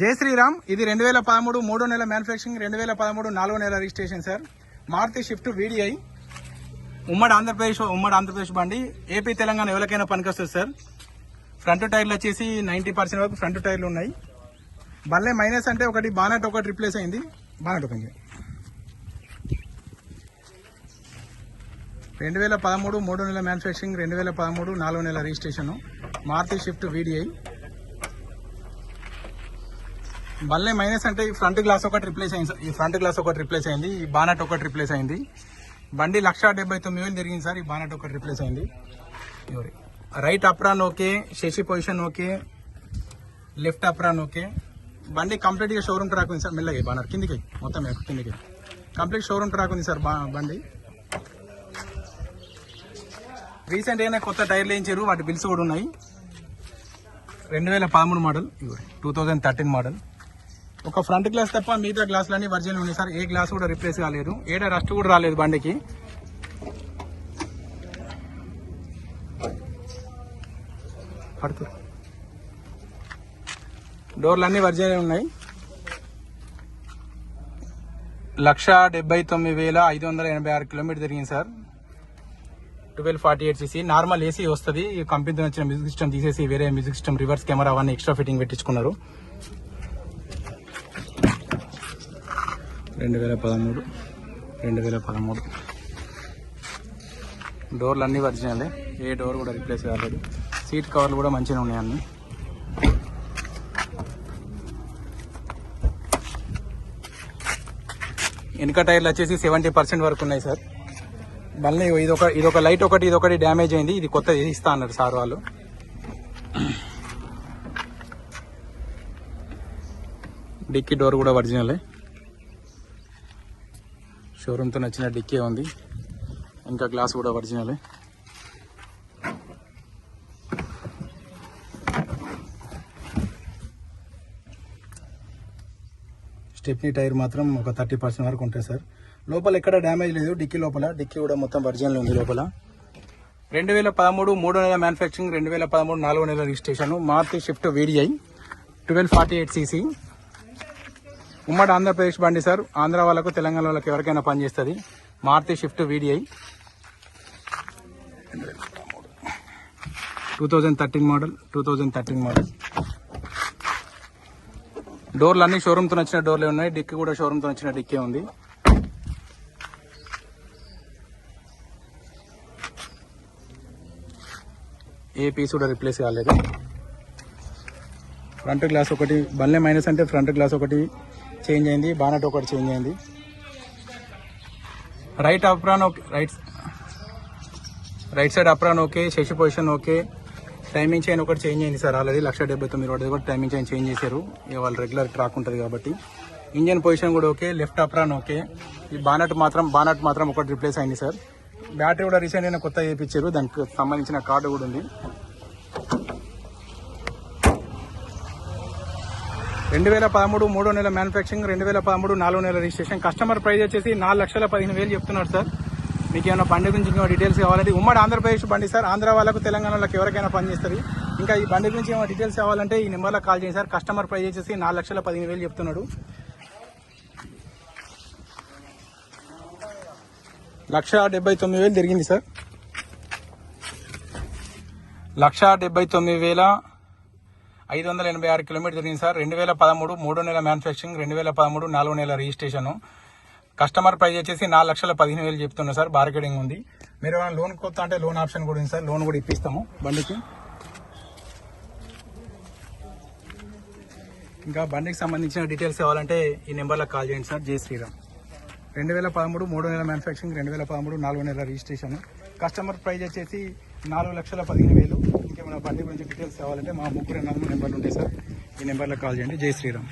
జై శ్రీరామ్. ఇది రెండు వేల పదమూడు మూడో నెల మ్యానుఫ్యాక్చరింగ్ రెండు వేల పదమూడు నాలుగో నెల registration sir Maruti Swift VDI ఉమ్మడి ఆంధ్రప్రదేశ్ ఉమ్మడి ఆంధ్రప్రదేశ్ బండి. ఏపీ తెలంగాణ ఎవరికైనా పనికొస్తుంది సార్ ఫ్రంట్ టైర్లు వచ్చేసి నైంటీ పర్సెంట్ వరకు ఫ్రంట్ టైర్లు ఉన్నాయి. బల్లే మైనస్ అంటే ఒకటి బానట్ ఒకటి రిప్లేస్ అయింది. బానట్ ఓపెన్ రెండు వేల పదమూడు మూడు నెల మ్యానుఫ్యాక్చరింగ్ రెండు వేల పదమూడు నాలుగు నెల రిజిస్ట్రేషన్ మారుతి షిఫ్ట్ వీడిఐ బల్లే మైనస్ అంటే ఈ ఫ్రంట్ గ్లాస్ ఒకటి రిప్లేస్ అయింది ఈ ఫ్రంట్ గ్లాస్ ఒకటి రిప్లేస్ అయింది ఈ బానట్ ఒకటి రిప్లేస్ అయింది. బండి లక్ష డెబ్బై తొమ్మిది వేలు తిరిగింది సార్ ఈ బానట్ ఒకటి రిప్లేస్ అయింది. Right apron okay chassis position okay left apron okay బండి కంప్లీట్గా షోరూమ్ ట్రాక్ ఉంది సార్ మెల్లగా బానర్ కిందికి మొత్తం కిందికి. కంప్లీట్ షోరూమ్ ట్రాక్ ఉంది సార్ బా- బండి. రీసెంట్ కొత్త టైర్లు వేయించారు వాటి బిల్స్ కూడా ఉన్నాయి. రెండు వేల పదమూడు model two thousand thirteen model ఒక ఫ్రంట్ గ్లాస్ తప్ప మిగతా గ్లాసులన్నీ వర్జిన్ ఉన్నాయి సార్. ఏ గ్లాస్ కూడా రిప్లేస్ కాలేదు. ఏడ రస్ట్ కూడా రాలేదు బండికి. పడుతూ డోర్లు వర్జిన్ ఉన్నాయి. లక్ష డెబ్బై తొమ్మిది వేల ఐదు వందల ఎనభై ఆరు కిలోమీటర్ తిరిగింది sir. Twelve forty eight CC. Normal AC వస్తుంది. కంపెనీతో వచ్చిన మ్యూజిక్ సిస్టమ్ తీసేసి వేరే మ్యూజిక్ సిస్టమ్ రివర్స్ కెమెరా అవన్నీ ఎక్స్ట్రా ఫిట్టింగ్ పెట్టించుకున్నారు. రెండు వేల పదమూడు. రెండు వేల పదమూడు. డోర్లు అన్నీ ఒరిజినలే ఏ డోర్ కూడా రిప్లేస్ కాలేదు. సీట్ కవర్లు కూడా మంచిగా ఉన్నాయి అన్ని. వెనుక టైర్లు వచ్చేసి సెవెంటీ పర్సెంట్ వరకు ఉన్నాయి సార్. మళ్ళీ ఇదొక ఇదొక లైట్ ఒకటి ఇదొకటి డ్యామేజ్ అయింది. ఇది కొత్త ఇస్తా అన్నారు సార్ వాళ్ళు. డిక్కీ డోర్ కూడా ఒరిజినలే షోరూమ్తో నచ్చిన డిక్కీ ఉంది. ఇంకా గ్లాస్ కూడా ఒరిజినలే. స్టెప్నీ టైర్ మాత్రం ఒక థర్టీ పర్సెంట్ వరకు ఉంటుంది సార్. లోపల ఎక్కడ డ్యామేజ్ లేదు డిక్కీ లోపల. డిక్కీ కూడా మొత్తం ఒరిజినల్ ఉంది లోపల. రెండు వేల పదమూడు మూడో నెల మ్యానుఫ్యాక్చరింగ్ రెండు వేల పదమూడు నాలుగో నెల registration Maruti Swift VDI twelve forty eight CC. ఉమ్మడి ఆంధ్రప్రదేశ్ బండి సార్. ఆంధ్ర వాళ్ళకు తెలంగాణ వాళ్ళకి ఎవరికైనా పనిచేస్తుంది Maruti Swift VDI two thousand thirteen model two thousand thirteen model. డోర్లు అన్ని షోరూమ్తో వచ్చిన డోర్లే ఉన్నాయి. డిక్కి కూడా షోరూమ్తో వచ్చిన డిక్కే ఉంది. ఏ పీస్ కూడా రిప్లేస్ కాలేదు. ఫ్రంట్ గ్లాస్ ఒకటి బల్లే మైనస్ అంటే ఫ్రంట్ గ్లాస్ ఒకటి చేంజ్ అయింది బానట్ ఒకటి చేంజ్ అయింది. Right apron okay right right side apron okay chassis position okay timing chain ఒకటి చేంజ్ అయింది సార్ ఆల్రెడీ లక్ష డెబ్బై తొమ్మిది వాటి కూడా టైమింగ్ చైన్ చేంజ్ చేశారు. ఇక వాళ్ళు రెగ్యులర్ ట్రాక్ ఉంటుంది కాబట్టి. ఇంజన్ పొజిషన్ కూడా ఓకే లెఫ్ట్ అప్రాన్ ఓకే ఈ బానట్ మాత్రం బానట్ మాత్రం ఒకటి రిప్లేస్ అయింది సార్. బ్యాటరీ కూడా రీసెంట్ అయినా కొత్త చేయించారు దానికి సంబంధించిన కార్డు కూడా ఉంది. రెండు వేల పదమూడు మూడో నెల మ్యానుఫ్యాక్చరింగ్ రెండు వేల పదమూడు నాలుగో నెల రిజిస్ట్రేషన్ కస్టమర్ ప్రైస్ వచ్చేసి నాలుగు లక్షల పదిహేను వేలు చెప్తున్నారు సార్ మీకు ఏమైనా బండి గురించి ఇంకా డీటెయిల్స్ కావాలంటే ఉమ్మడి ఆంధ్రప్రదేశ్ బండి సార్ ఆంధ్ర వాళ్ళకు తెలంగాణ వాళ్ళకి ఎవరికైనా పనిచేస్తుంది ఇంకా ఈ బండి గురించి ఏమైనా డీటెయిల్స్ కావాలంటే ఈ నెంబర్లో కాల్ చేయండి సార్ కస్టమర్ ప్రైస్ వచ్చేసి నాలుగు లక్షల పదిహేను వేలు చెప్తున్నాడు. లక్ష డెబ్బై తొమ్మిది వేలు తిరిగింది సార్ లక్ష డెబ్బై తొమ్మిది వేల ఐదు వందల ఎనభై ఆరు కిలోమీటర్ తిరిగింది సార్. రెండు వేల పదమూడు మూడో నెల మ్యానుఫ్యాక్చరింగ్ రెండు వేల పదమూడు నాలుగో నెల రిజిస్ట్రేషన్. కస్టమర్ ప్రైస్ వచ్చేసి నాలుగు లక్షల పదిహేను వేలు చెప్తున్నా సార్. బార్గెడింగ్ ఉంది. మీరు ఏమైనా లోన్ కొత్త అంటే లోన్ ఆప్షన్ కూడా ఉంది సార్. లోన్ కూడా ఇప్పిస్తాము బండికి. ఇంకా బండికి సంబంధించిన డీటెయిల్స్ కావాలంటే ఈ నెంబర్లో కాల్ చేయండి సార్. జై శ్రీరామ్. రెండు వేల పదమూడు మూడో నెల మ్యానుఫ్యాక్చరింగ్ రెండు వేల పదమూడు నాలుగో నెల రిజిస్ట్రేషన్. కస్టమర్ ప్రైస్ వచ్చేసి నాలుగు లక్షల పదిహేను వేలు. ఇంకేమైనా బండి గురించి డీటెయిల్స్ కావాలంటే మా ముగ్గురు నాలుగు నెంబర్లు ఉంటాయి సార్. ఈ నెంబర్లో కాల్ చేయండి. జై శ్రీరామ్.